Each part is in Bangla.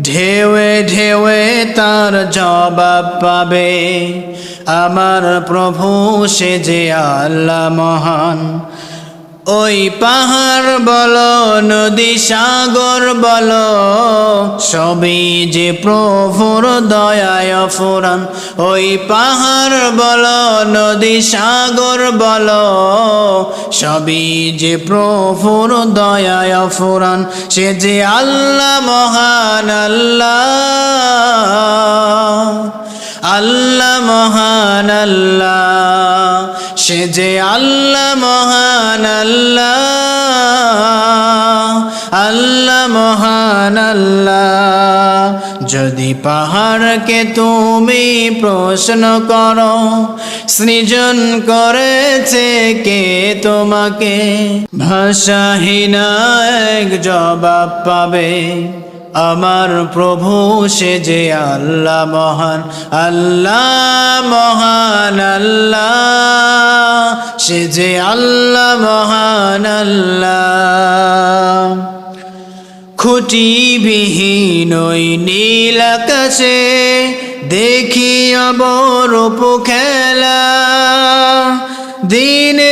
ঢেউে ঢেউয়ে তার জবাব পাবে। আমার প্রভু সে যে আল্লাহ মহান। ওই পাহাড় বলো, নদী সাগর বলো, সবই যে প্রভুর দয়ায় ফুরান ওই পাহাড় বলো, নদী সাগর বলো, সবই যে প্রভুর দয়ায় ফুরান সে যে আল্লাহ, মহান আল্লাহ। আল্লাহ মহান আল্লাহ, সে যে আল্লাহ মহান আল্লাহ আল্লাহ মহান আল্লাহ। যদি পাহাড়কে তুমি প্রশ্ন করো, সৃজন করেছে কে তোমাকে? ভাষাহীন এক জবাব পাবে। আমার প্রভু, সে যে আল্লাহ মহান আল্লাহ মহান, আল্লাহ, সে যে আল্লাহ মহান, আল্লাহ। খুঁটিবিহীন ওই নীল আকাশে দেখি অবরূপ খেলা। বেলায়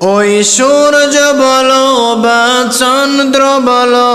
ওই সূর্য বলো, বা চন্দ্র বলো,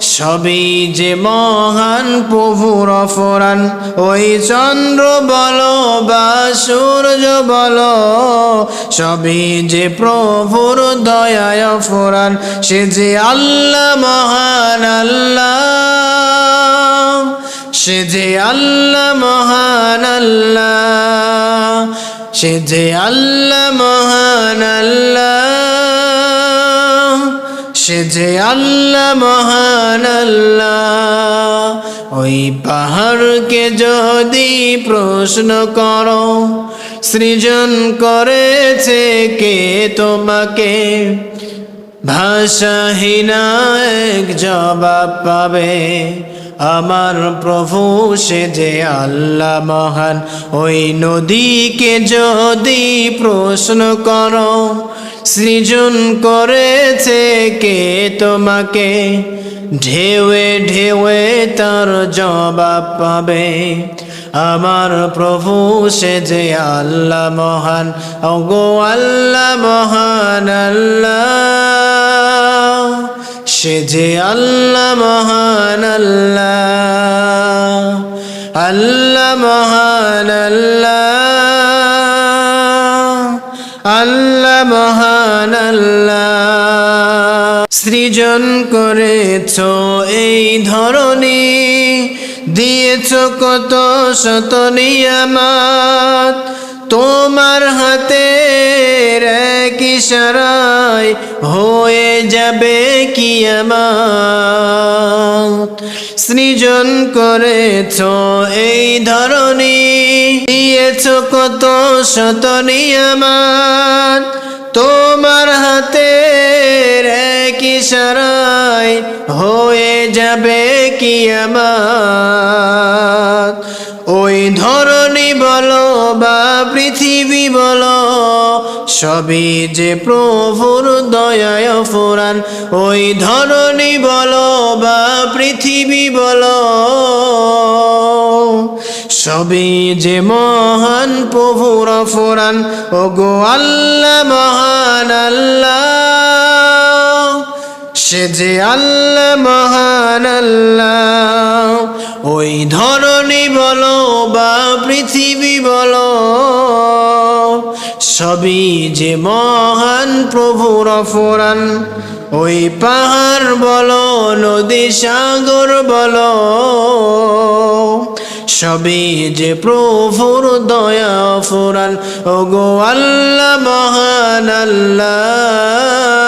সবই যে মহান প্রভুর অফরান ওই চন্দ্র বলো, বা সূর্য বলো, সবই যে প্রভুর দয়ায় অফরান সে যে আল্লাহ মহান আল্লাহ, সে যে আল্লাহ মহান সে যে আল্লাহ, মহান আল্লাহ। সে যে আল্লাহ, মহান আল্লাহ। ওই পাহাড়কে যদি প্রশ্ন করো, সৃজন করেছে কে তোমাকে? ভাষাহীন এক জবাব পাবে। আমার প্রভু সে যে আল্লাহ মহান, ওই নদীকে যদি প্রশ্ন করো, সৃজন করেছে কে তোমাকে? ঢেউয়ে ঢেউয়ে তার জবাব পাবে। আমার প্রভু সে যে আল্লাহ মহান, ওগো আল্লাহ মহান আল্লাহ। সে যে আল্লাহ মহান আল্লাহ আল্লাহ মহান আল্লাহ আল্লাহ মহান আল্লাহ। সৃজন করেছ এই ধরনী দিয়েছ কত শত নিয়ামাত, তোমার হাতে এক ইশারায় হয়ে যাবে কিয়ামাত। সৃজন করেছ এই ধরনী দিয়েছ কত শত তোমার হাতে এক ইশারায় হয়ে যাবে কিয়ামাত। ওই ধরনী বলো বা পৃথিবী বলো সবই যে প্রভুর দয়ায় ফুরান, ওই ধরনী বলো বা পৃথিবী বলো। সবই যে মহান প্রভুর ফুরান ও গো আল্লাহ মহান আল্লাহ। সে যে আল্লাহ মহান আল্লাহ, ওই ধরনী বলো বা পৃথিবী বলো। সবই যে মহান প্রভুর ফোরান ওই পাহাড় বল, নদী সাগর বলো, সবই যে প্রভুর দয়া ফুরান। ও গো আল্লাহ, মহান আল্লাহ।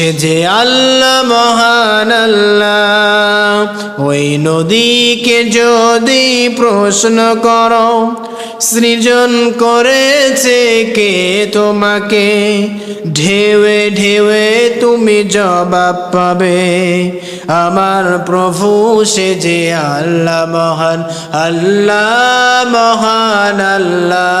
সে যে আল্লাহ মহান আল্লাহ। ওই নদীকে যদি প্রশ্ন করো, সৃজন করেছে কে তোমাকে? ঢেউে ঢেউে তুমি জবাব পাবে, আমার প্রভু সে যে আল্লাহ মহান আল্লাহ মহান আল্লাহ।